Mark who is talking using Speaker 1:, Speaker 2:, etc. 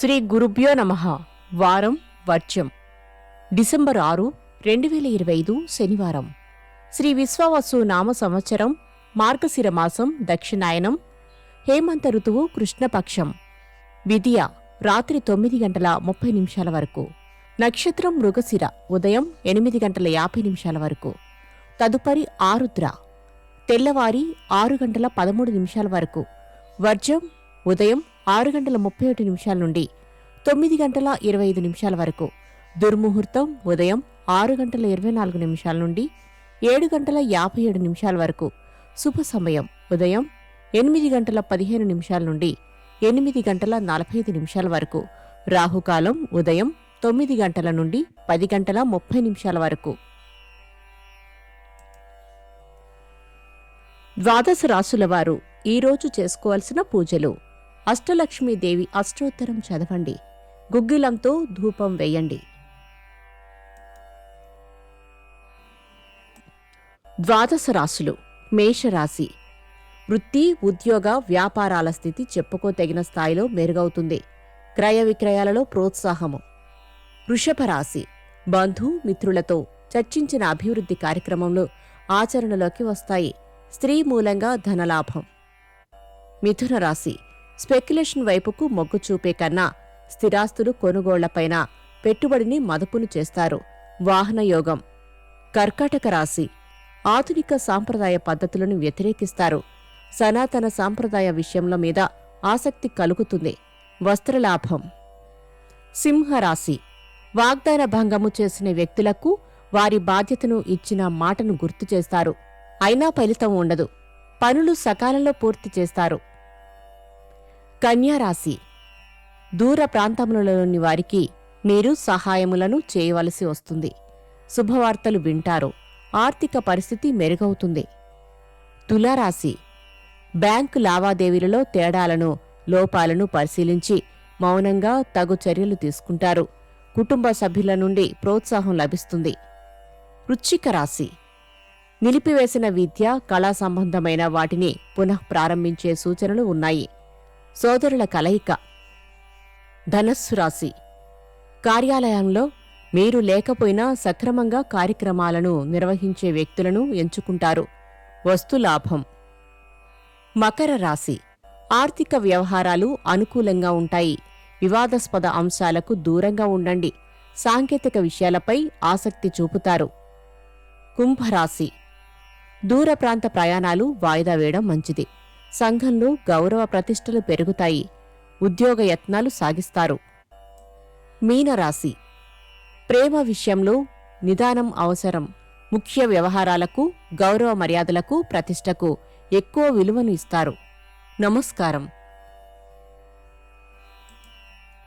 Speaker 1: శ్రీ గురుభ్యో నమ. వారం వర్జ్యం. డిసెంబర్ ఆరు రెండు వేల ఇరవై ఐదు శనివారం. శ్రీ విశ్వావసు నామ సంవత్సరం మార్గశిర మాసం దక్షిణాయనం హేమంత ఋతువు కృష్ణపక్షం. విధియ రాత్రి తొమ్మిది గంటల ముప్పై నిమిషాల వరకు. నక్షత్రం మృగశిర ఉదయం ఎనిమిది గంటల యాభై నిమిషాల వరకు. తదుపరి ఆరుద్ర. తెల్లవారి ఆరు గంటల పదమూడు నిమిషాల వరకు. వర్జం ఉదయం ఆరు గంటల ముప్పై ఒకటి నిమిషాల నుండి తొమ్మిది గంటల ఇరవై ఐదు నిమిషాల వరకు. దుర్ముహూర్తం ఉదయం ఆరు గంటల ఇరవై నాలుగు నిమిషాల నుండి ఏడు గంటల యాభై ఏడు నిమిషాల వరకు. శుభ సమయం ఉదయం ఎనిమిది గంటల పదిహేను నిమిషాల నుండి ఎనిమిది గంటల నలభై ఐదు నిమిషాల వరకు. రాహుకాలం ఉదయం తొమ్మిది గంటల నుండి పది గంటల ముప్పై నిమిషాల వరకు. ద్వాదశ రాశుల వారు ఈరోజు చేసుకోవాల్సిన పూజలు. అష్టలక్ష్మీదేవి అష్టోత్తరం చదవండి. గుగ్గిలంతో ధూపం వేయండి. ద్వాదశ రాశులు. మేషరాశి. వృత్తి ఉద్యోగ వ్యాపారాల స్థితి చెప్పుకోతగిన స్థాయిలో మెరుగవుతుంది. క్రయ విక్రయాలలో ప్రోత్సాహము. వృషభ రాశి. బంధు మిత్రులతో చర్చించిన అభివృద్ధి కార్యక్రమంలో ఆచరణలోకి వస్తాయి. స్త్రీ మూలంగా ధనలాభం. మిథున రాశి. స్పెక్యులేషన్ వైపుకు మొగ్గు చూపే కన్నా స్థిరాస్తులు కొనుగోళ్ళపైన పెట్టుబడిని మదుపును చేస్తారు. వాహనయోగం కర్కాటక రాశి. ఆధునిక సాంప్రదాయ పద్ధతులను వ్యతిరేకిస్తారు. సనాతన సాంప్రదాయ విషయంలో మీద ఆసక్తి కలుగుతుంది. వస్త్రలాభం. సింహరాశి. వాగ్దాన భంగము చేసిన వ్యక్తులకు వారి బాధ్యతను ఇచ్చిన మాటను గుర్తు చేస్తారు. అయినా ఫలితం ఉండదు. పనులు సకాలంలో పూర్తి చేస్తారు. కన్యారాశి. దూర ప్రాంతములలోని వారికి మీరు సహాయములను చేయవలసి వస్తుంది. శుభవార్తలు వింటారు. ఆర్థిక పరిస్థితి మెరుగవుతుంది. తులారాశి. బ్యాంకు లావాదేవీలలో తేడాలను లోపాలను పరిశీలించి మౌనంగా తగు చర్యలు తీసుకుంటారు. కుటుంబ సభ్యుల నుండి ప్రోత్సాహం లభిస్తుంది. వృచ్చిక రాశి. నిలిపివేసిన విద్య కళా సంబంధమైన వాటిని పునః ప్రారంభించే సూచనలు ఉన్నాయి. సోదరుల కలయిక. ధనస్సు రాశి. కార్యాలయంలో మీరు లేకపోయినా సక్రమంగా కార్యక్రమాలను నిర్వహించే వ్యక్తులను ఎంచుకుంటారు. వస్తులాభం మకర రాశి. ఆర్థిక వ్యవహారాలు అనుకూలంగా ఉంటాయి. వివాదాస్పద అంశాలకు దూరంగా ఉండండి. సాంకేతిక విషయాలపై ఆసక్తి చూపుతారు. కుంభరాశి. దూర ప్రాంత ప్రయాణాలు వాయిదా వేయడం మంచిది. సంఘంలో గౌరవ ప్రతిష్టలు పెరుగుతాయి. ఉద్యోగ యత్నాలు సాగిస్తారు. మీనరాశి. ప్రేమ విషయంలో నిదానం అవసరం. ముఖ్య వ్యవహారాలకు గౌరవ మర్యాదలకు ప్రతిష్టకు ఎక్కువ విలువను ఇస్తారు. నమస్కారం.